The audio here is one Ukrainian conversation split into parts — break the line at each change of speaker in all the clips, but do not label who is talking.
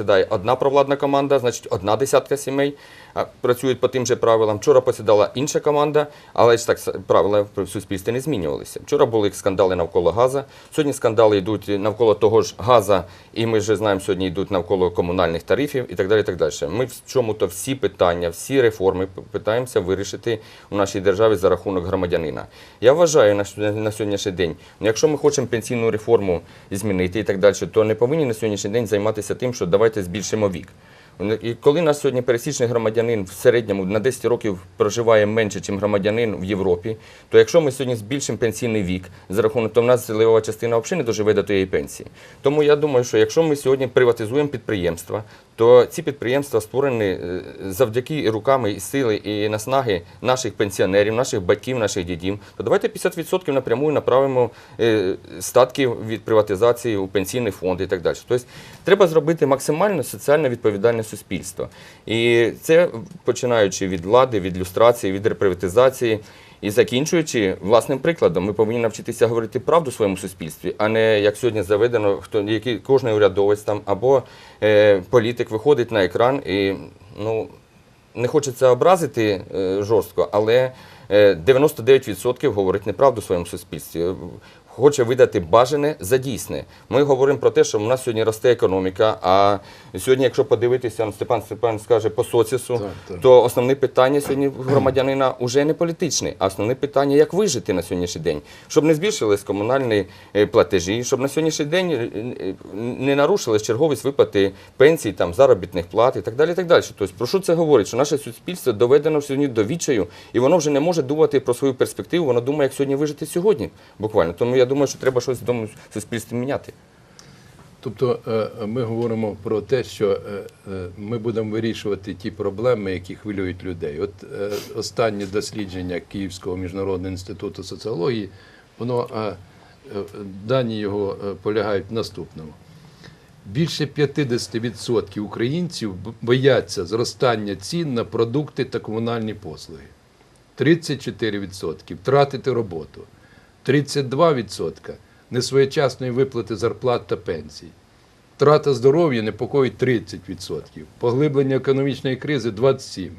посідає одна провладна команда, значить одна десятка сімей працюють по тим же правилам. Вчора посідала інша команда, але ж так правила в суспільстві не змінювалися. Вчора були скандали навколо газа. Сьогодні скандали йдуть навколо того ж газа, і ми вже знаємо, сьогодні йдуть навколо комунальних тарифів і так далі. І так далі. Ми в чому-то всі питання, всі реформи питаємося вирішити у нашій державі за рахунок громадянина. Я вважаю на, сьогоднішній день, якщо ми хочемо пенсійну реформу змінити і так далі, то не повинні на сьогоднішній день займатися тим, що давайте збільшимо вік. І коли нас сьогодні пересічний громадянин в середньому на 10 років проживає менше, ніж громадянин в Європі, то якщо ми сьогодні збільшимо пенсійний вік за рахунок, то в нас левова частина взагалі не доживе до тієї пенсії. Тому я думаю, що якщо ми сьогодні приватизуємо підприємства, то ці підприємства створені е, завдяки руками і сили і наснаги наших пенсіонерів, наших батьків, наших дідів, то давайте 50% напряму направимо е, статки від приватизації у пенсійний фонд і так далі. Тобто треба зробити максимально соціально відповідальне суспільство. І це починаючи від влади, від люстрації, від реприватизації. І закінчуючи власним прикладом, ми повинні навчитися говорити правду в своєму суспільстві, а не як сьогодні заведено, хто який кожен урядовець там або е, політик виходить на екран і ну не хочеться образити е, жорстко, але е, 99% говорить неправду в своєму суспільстві. Хоче видати бажане за дійсне. Ми говоримо про те, що в нас сьогодні росте економіка. А сьогодні, якщо подивитися, Степан Степан скаже по соціусу,
Так, так.
то основне питання сьогодні громадянина вже не політичне, а основне питання, як вижити на сьогоднішній день, щоб не збільшились комунальні е, платежі, щоб на сьогоднішній день е, е, не нарушились черговість виплати пенсій, там заробітних плат і так далі. І так далі. Тобто, про що це говорить? Що наше суспільство доведено сьогодні до відчаю, і воно вже не може думати про свою перспективу. Воно думає, як сьогодні вижити сьогодні, буквально. Тому я думаю, що треба щось в тому суспільстві міняти.
Тобто е, ми говоримо про те, що е, е, ми будемо вирішувати ті проблеми, які хвилюють людей. От е, останнє дослідження Київського міжнародного інституту соціології, воно е, е, дані його е, полягають в наступному. Більше 50% українців бояться зростання цін на продукти та комунальні послуги. 34% втратити роботу, 32% несвоєчасної виплати зарплат та пенсій. Втрата здоров'я непокоїть 30%, поглиблення економічної кризи 27%,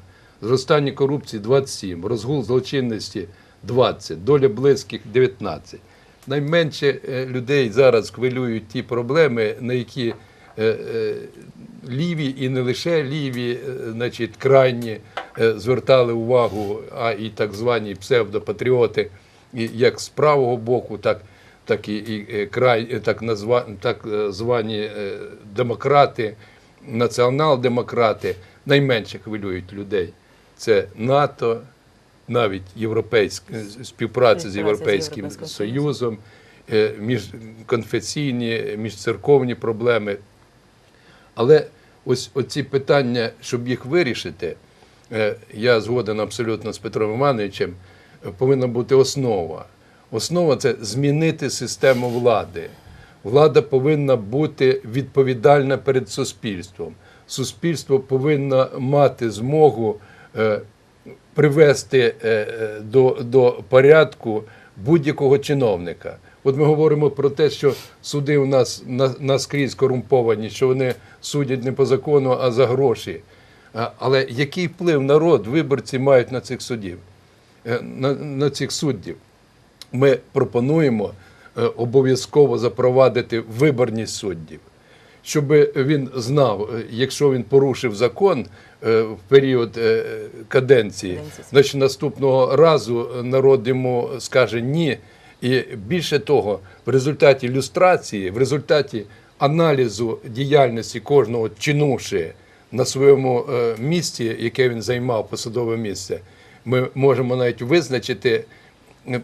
зростання корупції 27%, розгул злочинності 20%, доля близьких 19%. Найменше е, людей зараз хвилюють ті проблеми, на які е, е, ліві і не лише ліві, значить, крайні звертали увагу, а і так звані псевдопатріоти, як з правого боку, так, так і, і е, край, е, так, назва, так е, звані демократи, націонал-демократи найменше хвилюють людей. Це НАТО, навіть європейська співпраця з
з
Європейським
Європейським
Союзом, міжконфесійні, міжцерковні проблеми. Але ось оці питання, щоб їх вирішити, я згоден абсолютно з Петром Івановичем, повинна бути основа. Основа це змінити систему влади. Влада повинна бути відповідальна перед суспільством. Суспільство повинно мати змогу е, привести е, е, до, до порядку будь-якого чиновника. От ми говоримо про те, що суди у нас на- наскрізь корумповані, що вони судять не по закону, а за гроші. Але який вплив народ, виборці мають на цих суддів, е, на, на цих суддів? Ми пропонуємо е, обов'язково запровадити виборність суддів, щоб він знав, е, якщо він порушив закон е, в період е, каденції, значить наступного разу народ йому скаже ні. І більше того, в результаті люстрації, в результаті аналізу діяльності кожного чинуші на своєму е, місці, яке він займав посадове місце, ми можемо навіть визначити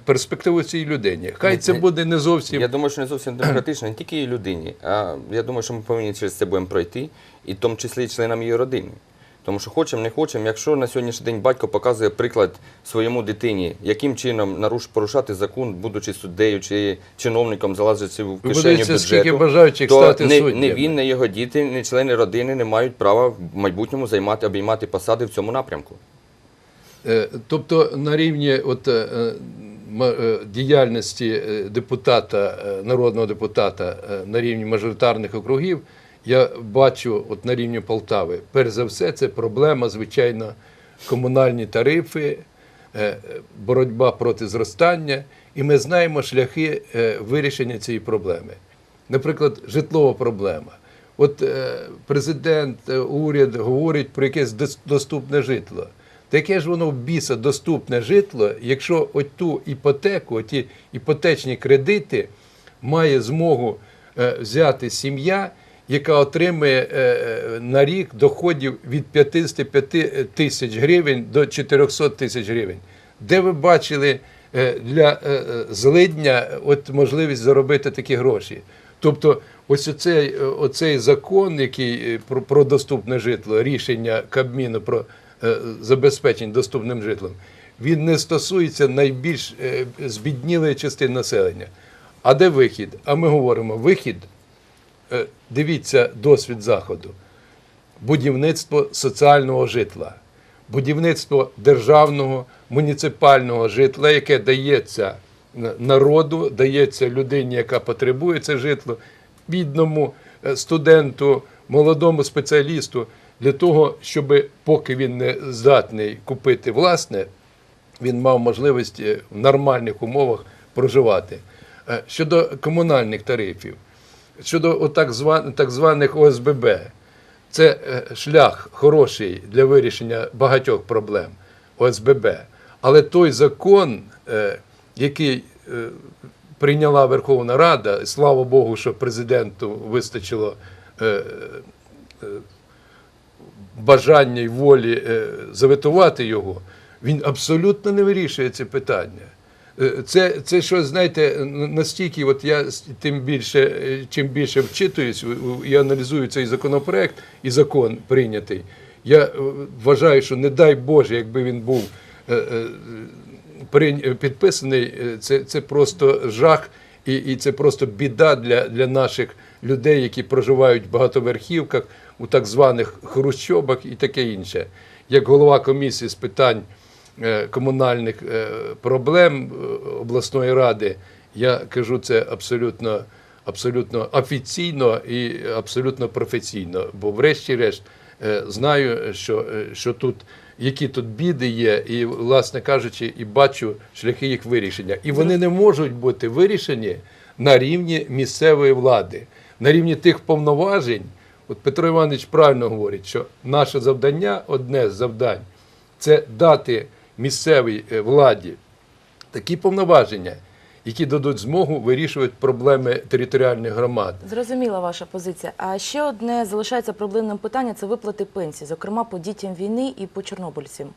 перспективу цій людині. Хай це буде не зовсім
Я думаю, що не зовсім демократично не тільки її людині, а я думаю, що ми повинні через це будемо пройти, і в тому числі і членам її родини. Тому що хочемо, не хочемо, якщо на сьогоднішній день батько показує приклад своєму дитині, яким чином наруш, порушати закон, будучи суддею чи чиновником, залазячи в
подивіться,
бюджету,
скільки бажаючих
то
стати
не, не він, не його діти, не члени родини не мають права в майбутньому займати, обіймати посади в цьому напрямку.
Е, Тобто на рівні от, е, е, діяльності депутата, народного депутата на рівні мажоритарних округів я бачу от на рівні Полтави, перш за все, це проблема, звичайно, комунальні тарифи, боротьба проти зростання, і ми знаємо шляхи вирішення цієї проблеми. Наприклад, житлова проблема. От президент, уряд говорить про якесь доступне житло. Та яке ж воно в біса доступне житло, якщо ту іпотеку, ті іпотечні кредити має змогу е, взяти сім'я, яка отримує е, е, на рік доходів від 55 тисяч гривень до 400 тисяч гривень. Де ви бачили для злидня от можливість заробити такі гроші? Тобто, ось оцей, оцей закон, який про, про доступне житло, рішення Кабміну про е, забезпечення доступним житлом, він не стосується найбільш е, збіднілої частини населення. А де вихід? А ми говоримо, вихід, е, дивіться досвід Заходу, будівництво соціального житла, будівництво державного муніципального житла, яке дається народу, дається людині, яка потребує це житло, бідному студенту, молодому спеціалісту, для того, щоб поки він не здатний купити власне, він мав можливість е, в нормальних умовах проживати. Е, Щодо комунальних тарифів, щодо так званих ОСББ, це е, шлях хороший для вирішення багатьох проблем ОСББ. Але той закон, який прийняла Верховна Рада, і слава Богу, що президенту вистачило бажання і волі е, заветувати його, він абсолютно не вирішує це питання. Е, Це, це що, знаєте, настільки, от я тим більше, е, чим більше вчитуюсь і аналізую цей законопроект і закон прийнятий, я вважаю, що не дай Боже, якби він був підписаний, це, це просто жах, і, і це просто біда для, для наших людей, які проживають в багатоверхівках, у так званих хрущобах і таке інше. Як голова комісії з питань е, комунальних е, проблем е, обласної ради, я кажу це абсолютно, абсолютно офіційно і абсолютно професійно. Бо, врешті-решт, знаю, що, що тут які тут біди є, і, власне кажучи, і бачу шляхи їх вирішення. І вони не можуть бути вирішені на рівні місцевої влади, на рівні тих повноважень. От Петро Іванович правильно говорить, що наше завдання, одне з завдань, це дати місцевій е, владі такі повноваження, які дадуть змогу вирішувати проблеми територіальних громад.
Зрозуміла ваша позиція. А ще одне залишається проблемним питання це виплати пенсій, зокрема по дітям війни і по чорнобильцям.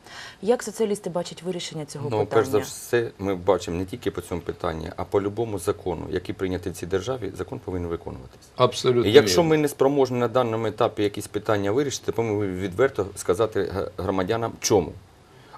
Як соціалісти бачать вирішення цього
Ну,
питання?
перш за все, ми бачимо не тільки по цьому питанні, а по любому закону, який прийнятий в цій державі, закон повинен виконуватися.
Абсолютно.
І якщо ми не спроможні на даному етапі якісь питання вирішити, то ми відверто сказати громадянам, чому,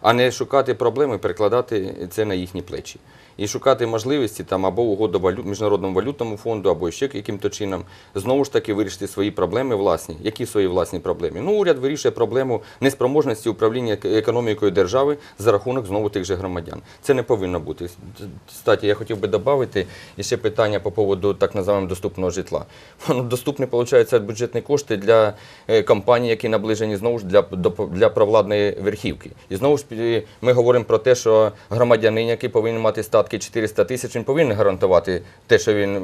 а не шукати проблеми, перекладати це на їхні плечі. І шукати можливості там або угоду валю... міжнародному валютному фонду, або ще яким-то чином знову ж таки вирішити свої проблеми власні. Які свої власні проблеми? Ну, уряд вирішує проблему неспроможності управління економікою держави за рахунок знову тих же громадян. Це не повинно бути. Кстати, я хотів би додати ще питання по поводу так називаємо доступного житла. Воно доступне, виходить, бюджетні кошти для е, компаній, які наближені знову ж для, для провладної верхівки. І знову ж е, ми говоримо про те, що громадянин, який повинен мати статки 400 тисяч, він повинен гарантувати те, що він е,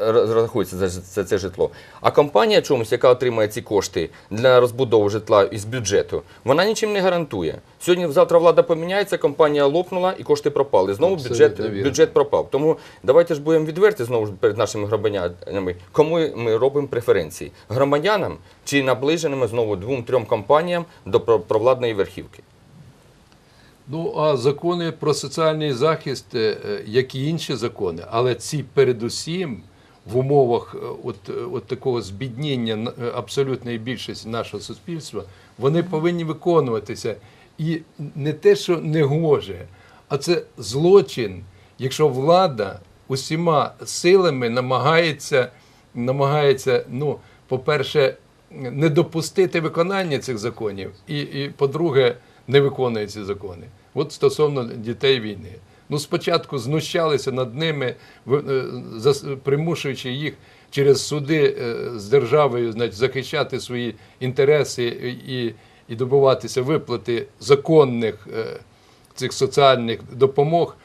е, розрахується за, це житло. А компанія чомусь, яка отримує ці кошти для розбудови житла із бюджету, вона нічим не гарантує. Сьогодні, завтра влада поміняється, компанія лопнула і кошти пропали. Знову
Абсолютно
бюджет,
вірно.
бюджет пропав. Тому давайте ж будемо відверті знову ж перед нашими громадянами. Кому ми робимо преференції? Громадянам чи наближеними знову двом-трьом компаніям до провладної верхівки?
Ну, а закони про соціальний захист, е, е, як і інші закони, але ці передусім в умовах е, от, от такого збідніння абсолютної більшості нашого суспільства, вони повинні виконуватися. І не те, що не гоже, а це злочин, якщо влада усіма силами намагається, намагається ну, по-перше, не допустити виконання цих законів, і, і по-друге, не виконує ці закони. От стосовно дітей війни. Ну, спочатку знущалися над ними, е, примушуючи їх через суди е, з державою значить, захищати свої інтереси і, і добуватися виплати законних е, цих соціальних допомог,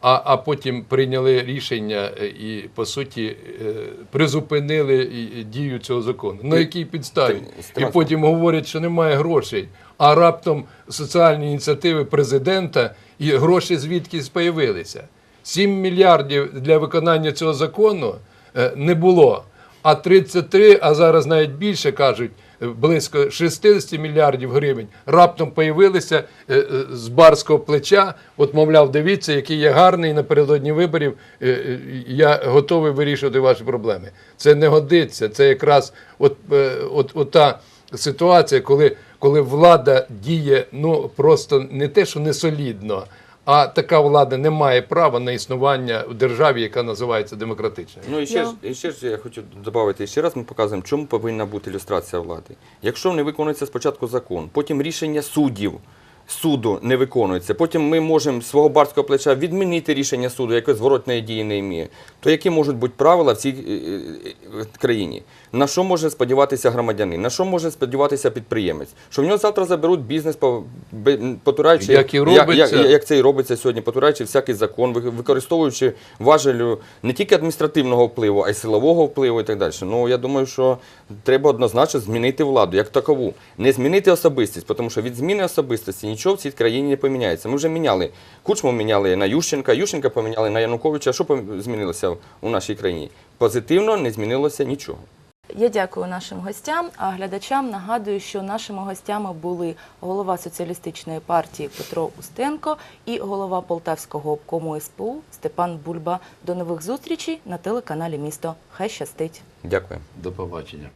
а, а потім прийняли рішення е, і, по суті, е, призупинили і дію цього закону. На якій підставі? І потім говорять, що немає грошей, а раптом соціальні ініціативи президента і гроші звідкись появилися. 7 мільярдів для виконання цього закону е, не було. А 33, а зараз навіть більше кажуть, е, близько 60 мільярдів гривень раптом появилися е, е, з барського плеча. От, мовляв, дивіться, який я гарний напередодні виборів. е, Я готовий вирішувати ваші проблеми. Це не годиться. Це якраз от, от, от та ситуація, коли, коли влада діє ну просто не те, що не солідно, а така влада не має права на існування в державі, яка називається демократичною.
Ну і ще,
yeah.
ж, і ще ж я хочу додати, ще раз ми показуємо, чому повинна бути ілюстрація влади. Якщо не виконується спочатку закон, потім рішення суддів. Суду не виконується. Потім ми можемо свого барського плеча відмінити рішення суду, яке зворотної дії не має. То які можуть бути правила в цій е, е, країні? На що може сподіватися громадянин? На що може сподіватися підприємець? Що в нього завтра заберуть бізнес, потураючи,
Як і
як, як, як це і робиться сьогодні, потураючи всякий закон, використовуючи важелю не тільки адміністративного впливу, а й силового впливу і так далі. Ну я думаю, що треба однозначно змінити владу як такову. Не змінити особистість, тому що від зміни особистості нічого в цій країні не поміняється. Ми вже міняли. Кучму міняли на Ющенка, Ющенка поміняли на Януковича. Що змінилося у нашій країні? Позитивно не змінилося нічого.
Я дякую нашим гостям, а глядачам нагадую, що нашими гостями були голова соціалістичної партії Петро Устенко і голова Полтавського обкому СПУ Степан Бульба. До нових зустрічей на телеканалі Місто. Хай щастить!
Дякую.
До побачення.